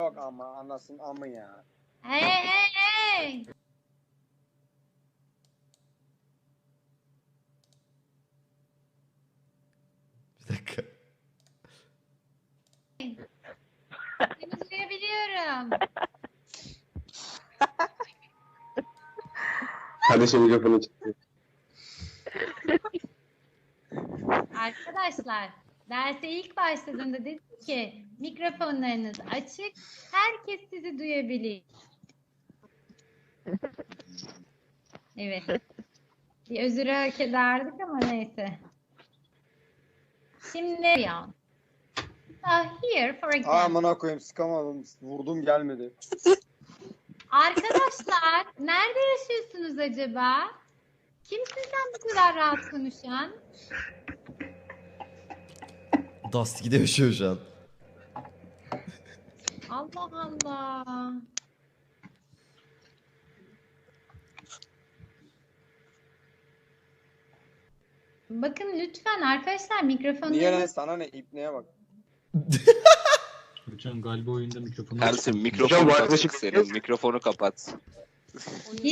Yok ama anasın amı ya. Hey hey hey. Bir dakika. Seni duyabiliyorum. Kardeşim mikrofonu çıktı. Arkadaşlar derse ilk başladığında dedim ki mikrofonlarınız açık. Herkes sizi duyabilir. Evet. Bir özürü hak ederdik ama neyse. Şimdi ya. Uh, here for example. Amına koyayım sıkamadım. Vurdum gelmedi. Arkadaşlar nerede yaşıyorsunuz acaba? Kimsin sen bu kadar rahat konuşan? Dusty yaşıyor şu an. Allah Allah. Bakın lütfen arkadaşlar mikrofonları Niye lan sana ne ipneye bak. Hocam galiba oyunda mikrofonu Ersin mikrofonu arkadaşlık senin. Mikrofonu kapat.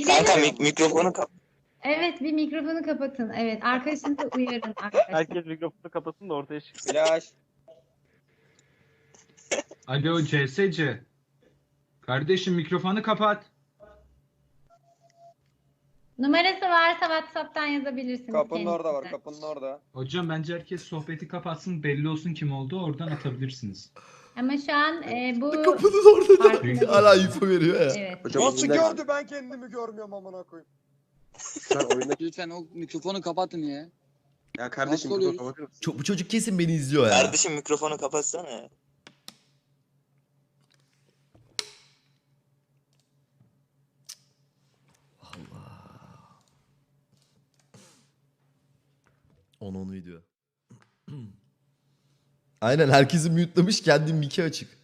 Kanka mik- mikrofonu kap. Evet bir mikrofonu kapatın. Evet arkadaşınızı uyarın arkadaşlar. Herkes mikrofonu kapatsın da ortaya çıksın. Flash. Alo CSC. Kardeşim mikrofonu kapat. Numarası varsa WhatsApp'tan yazabilirsiniz. Kapının orada var kendisine. kapının orada. Hocam bence herkes sohbeti kapatsın belli olsun kim oldu oradan atabilirsiniz. Ama şu an e, bu Kapının orada Farkında hala info veriyor ya. evet. Hocam Nasıl gördü ben kendimi görmüyorum amına koyayım. Şu an oyunda... Lütfen o mikrofonu kapatın ya. Ya kardeşim Nasıl mikrofonu oluyoruz? kapatır mısın? Çok, bu çocuk kesin beni izliyor ya. Kardeşim mikrofonu kapatsana ya. Onu onu video. Aynen herkesi mute'lamış kendi mic'i açık.